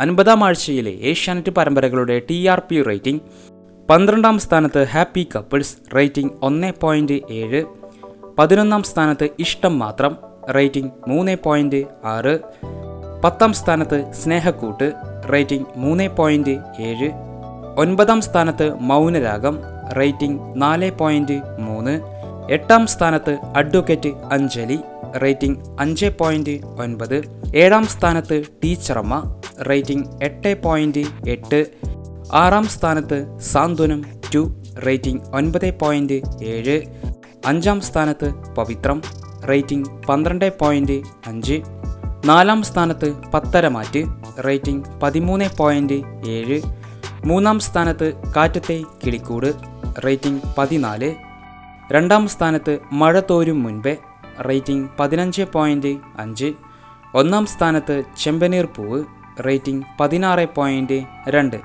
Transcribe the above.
അൻപതാം ആഴ്ചയിലെ ഏഷ്യാനെറ്റ് പരമ്പരകളുടെ ടി ആർ പി റേറ്റിംഗ് പന്ത്രണ്ടാം സ്ഥാനത്ത് ഹാപ്പി കപ്പിൾസ് റേറ്റിംഗ് ഒന്ന് പോയിന്റ് ഏഴ് പതിനൊന്നാം സ്ഥാനത്ത് ഇഷ്ടം മാത്രം റേറ്റിംഗ് മൂന്ന് പോയിന്റ് ആറ് പത്താം സ്ഥാനത്ത് സ്നേഹക്കൂട്ട് റേറ്റിംഗ് മൂന്ന് പോയിന്റ് ഏഴ് ഒൻപതാം സ്ഥാനത്ത് മൗനരാഗം റേറ്റിംഗ് നാല് പോയിന്റ് മൂന്ന് എട്ടാം സ്ഥാനത്ത് അഡ്വക്കേറ്റ് അഞ്ജലി റേറ്റിംഗ് അഞ്ച് പോയിന്റ് ഒൻപത്. ഏഴാം സ്ഥാനത്ത് ടീച്ചറമ്മ റേറ്റിംഗ് എട്ട് പോയിന്റ് എട്ട്. ആറാം സ്ഥാനത്ത് സാന്ത്വനം ടു റേറ്റിംഗ് ഒൻപത് പോയിന്റ് ഏഴ്. അഞ്ചാം സ്ഥാനത്ത് പവിത്രം റേറ്റിംഗ് പന്ത്രണ്ട് പോയിന്റ് അഞ്ച്. നാലാം സ്ഥാനത്ത് പത്തരമാറ്റ് റേറ്റിംഗ് പതിമൂന്ന് പോയിന്റ് ഏഴ്. മൂന്നാം സ്ഥാനത്ത് കാറ്റത്തെ കിളിക്കൂട് റേറ്റിംഗ് പതിനാല്. രണ്ടാം സ്ഥാനത്ത് മഴ തോരും മുൻപേ റേറ്റിംഗ് പതിനഞ്ച് പോയിന്റ് അഞ്ച്. ഒന്നാം സ്ഥാനത്ത് ചെമ്പനീർ പൂവ് റേറ്റിംഗ് പതിനാറ് പോയിന്റ് രണ്ട്.